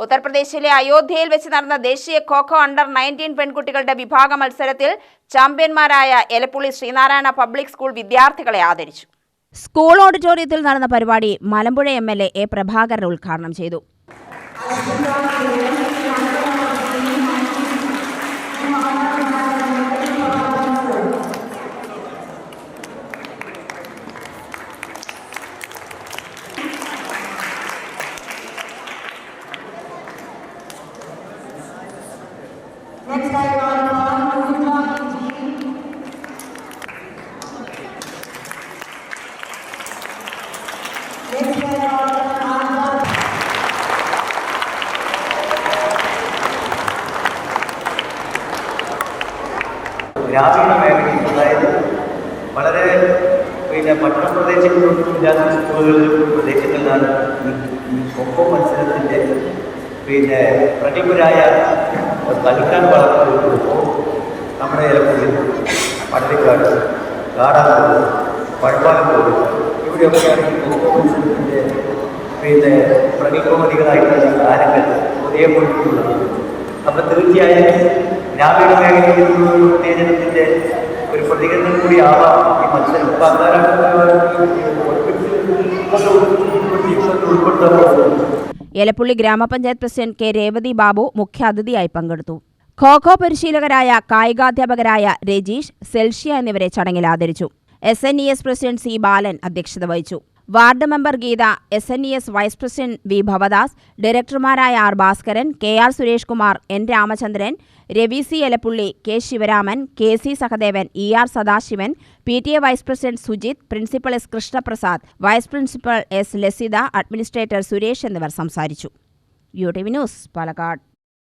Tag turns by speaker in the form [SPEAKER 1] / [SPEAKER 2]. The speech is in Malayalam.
[SPEAKER 1] ഉത്തർപ്രദേശിലെ അയോധ്യയിൽ വെച്ച് നടന്ന ദേശീയ ഖോഖോ അണ്ടർ നയന്റീൻ പെൺകുട്ടികളുടെ വിഭാഗ മത്സരത്തിൽ ചാമ്പ്യന്മാരായ എലപ്പുള്ളി ശ്രീനാരായണ പബ്ലിക് സ്കൂൾ വിദ്യാർത്ഥികളെ ആദരിച്ചു. സ്കൂൾ ഓഡിറ്റോറിയത്തിൽ നടന്ന പരിപാടി Malampuzha M L A Prabhakaran ഉദ്ഘാടനം ചെയ്തു.
[SPEAKER 2] Next I call upon Mujibur Ji. Next I call upon Azad
[SPEAKER 3] ഗ്രാമീണ മേഖലയിൽ അതായത് വളരെ പിന്നെ പട്ടണ പ്രദേശങ്ങളിലൊന്നും ഇല്ലാത്ത സ്കൂളുകളിലും പ്രദേശങ്ങളിലാണ് ഈ ഈ കൊക്കോ മത്സരത്തിൻ്റെ പിന്നെ പ്രഗത്ഭരായ കളിക്കാൻ വളർത്തുമ്പോൾ നമ്മുടെ ഇലപ്പുള്ളി പള്ളിക്കാട് കാടാങ്കോട് പഴപ്പാലക്കോട് ഇവിടെയൊക്കെയാണ് മത്സരത്തിന്റെ പിന്നെ പ്രഗത്ഭമതികളായിട്ടുള്ള താരങ്ങൾ ഉദയപൊഴിക്കുന്നത് അപ്പം തീർച്ചയായും ഗ്രാമീണ മേഖലയിൽ ഒരു ഉത്തേജനത്തിന്റെ ഒരു പ്രതികരണം കൂടി ആവാം ഈ മത്സരം. ഇപ്പം
[SPEAKER 1] എലപ്പുള്ളി ഗ്രാമപഞ്ചായത്ത് പ്രസിഡന്റ് കെ രേവതി ബാബു മുഖ്യാതിഥിയായി പങ്കെടുത്തു. ഖോഖോ പരിശീലകരായ കായികാധ്യാപകരായ രജീഷ് സെൽഷ്യ എന്നിവരെ ചടങ്ങിൽ ആദരിച്ചു. S N E S president C Balan അധ്യക്ഷത വഹിച്ചു. Ward member Geetha S N E S vice president V Bhavadas ഡയറക്ടർമാരായ R Bhaskaran K R Suresh Kumar N Ramachandran Ravi C Elappully K Sivaraman K C Sahadevan E R Sadasivan P T A vice president Sujith principal S Krishnaprasad vice principal S Lasitha administrator Suresh എന്നിവർ സംസാരിച്ചു. U T V news Palakkad.